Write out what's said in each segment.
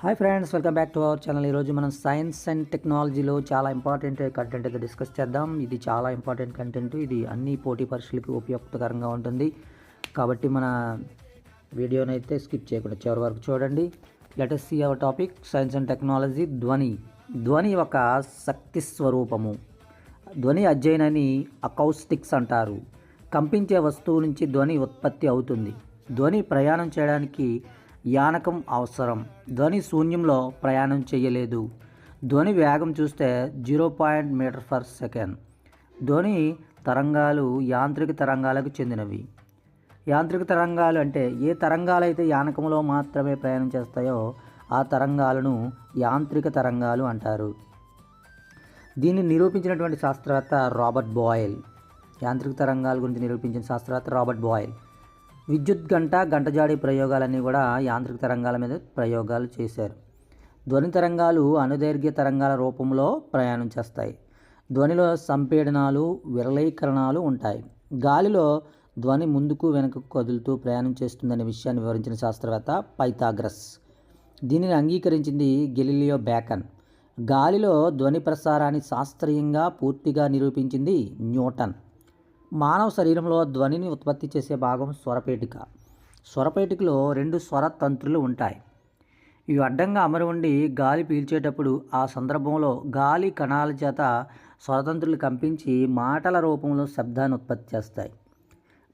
Hi friends welcome back to our channel ఈరోజు మనం science and టెక్నాలజీలో చాలా ఇంపార్టెంట్ కంటెంట్ అయితే డిస్కస్ చేద్దాం. ఇది చాలా ఇంపార్టెంట్ కంటెంట్ ఇది అన్ని పోటీ పరీక్షలకు ఉపయుక్తకరంగా ఉంటుంది. కాబట్టి మన వీడియోని అయితే స్కిప్ చేయకుండా చివరి వరకు చూడండి. Let's see our topic science and technology ధ్వని. ధ్వని ఒక శక్తి స్వరూపము. ధ్వని అధ్యయనాన్ని అకౌస్టిక్స్ అంటారు. కంపించే వస్తువు నుంచి ధ్వని ఉత్పత్తి అవుతుంది. ధ్వని ప్రయాణం చేయడానికి యానకం అవసరం. ధ్వని శూన్యంలో ప్రయాణం చేయలేదు. ధ్వని వేగం చూస్తే zero point meter per second. ధ్వని తరంగాలు యాంత్రిక తరంగాలకు చెందినవి. యాంత్రిక తరంగాలు అంటే ఏ తరంగాలైతే యానకంలో మాత్రమే ప్రయాణం చేస్తాయో ఆ తరంగాలను యాంత్రిక తరంగాలు అంటారు. దీన్ని నిరూపించినటువంటి శాస్త్రవేత్త రాబర్ట్ బాయిల్. యాంత్రిక తరంగాల గురించి నిరూపించిన శాస్త్రవేత్త రాబర్ట్ బాయిల్. విద్యుత్ గంట గంటజాడి ప్రయోగాలన్నీ కూడా యాంత్రిక తరంగాల మీద ప్రయోగాలు చేశారు. ధ్వని తరంగాలు అనుదైర్ఘ్య తరంగాల రూపంలో ప్రయాణం చేస్తాయి. ధ్వనిలో సంపీడనాలు విరళీకరణాలు ఉంటాయి. గాలిలో ధ్వని ముందుకు వెనుకకు కదులుతూ ప్రయాణం చేస్తుందనే విషయాన్ని వివరించిన శాస్త్రవేత్త పైథాగ్రస్. దీనిని అంగీకరించింది గెలిలియో బ్యాకన్. గాలిలో ధ్వని ప్రసారాన్ని శాస్త్రీయంగా పూర్తిగా నిరూపించింది న్యూటన్. మానవ శరీరంలో ధ్వనిని ఉత్పత్తి చేసే భాగం స్వరపేటిక. స్వరపేటికలో రెండు స్వర తంత్రులు ఉంటాయి. ఇవి అడ్డంగా అమరి ఉండి గాలి పీల్చేటప్పుడు ఆ సందర్భంలో గాలి కణాల చేత స్వరతంత్రులు కంపించి మాటల రూపంలో శబ్దాన్ని ఉత్పత్తి చేస్తాయి.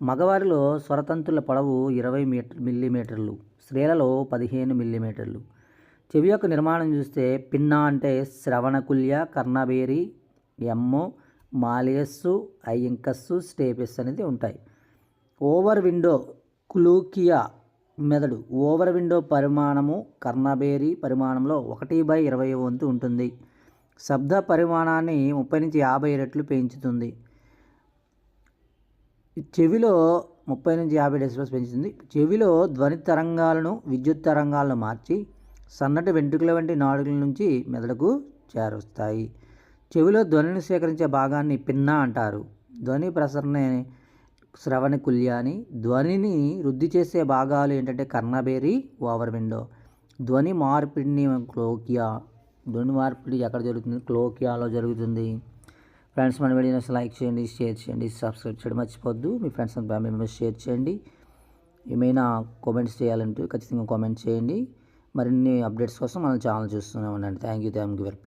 మగవారిలో స్వరతంత్రుల పొడవు ఇరవై మీటర్ మిల్లీమీటర్లు. స్త్రీలలో పదిహేను మిల్లీమీటర్లు. చెవి యొక్క నిర్మాణం చూస్తే పిన్న అంటే శ్రవణకుల్య కర్ణబేరి ఎమ్మో మాలియస్సు అయింకస్సు స్టేపిస్ అనేది ఉంటాయి. ఓవర్ విండో క్లూకియా మెదడు. ఓవర్ విండో పరిమాణము కర్ణబేరి పరిమాణంలో ఒకటి బై ఇరవై వంతు ఉంటుంది. శబ్ద పరిమాణాన్ని ముప్పై నుంచి యాభై రెట్లు పెంచుతుంది. చెవిలో ముప్పై నుంచి యాభై డెసిబల్స్ పెంచుతుంది. చెవిలో ధ్వని తరంగాలను విద్యుత్ తరంగాలను మార్చి సన్నటి వెంట్రుకల వంటి నాడుగుల నుంచి మెదడుకు చేరుస్తాయి. చెవిలో ధ్వనిని స్వీకరించే భాగాన్ని పిన్నా అంటారు. ధ్వని ప్రసరణ శ్రవణ కుల్యాని ధ్వనిని వృద్ధి చేసే భాగాలు ఏంటంటే కర్ణబేరి ఓవర్ విండో ధ్వని మార్పిడిని క్లోకియా ధ్వని మార్పిడి ఎక్కడ జరుగుతుంది? క్లోకియాలో జరుగుతుంది. ఫ్రెండ్స్ మన వీడియోస్ లైక్ చేయండి షేర్ చేయండి సబ్స్క్రైబ్ చేయడం మర్చిపోద్దు మీ friends and family members share చేయండి. ఏమైనా కామెంట్స్ చేయాలంటే ఖచ్చితంగా కామెంట్ చేయండి. మరిన్ని అప్డేట్స్ కోసం మనం ఛానల్ చూస్తూనే ఉండండి. Thank you. Thank you very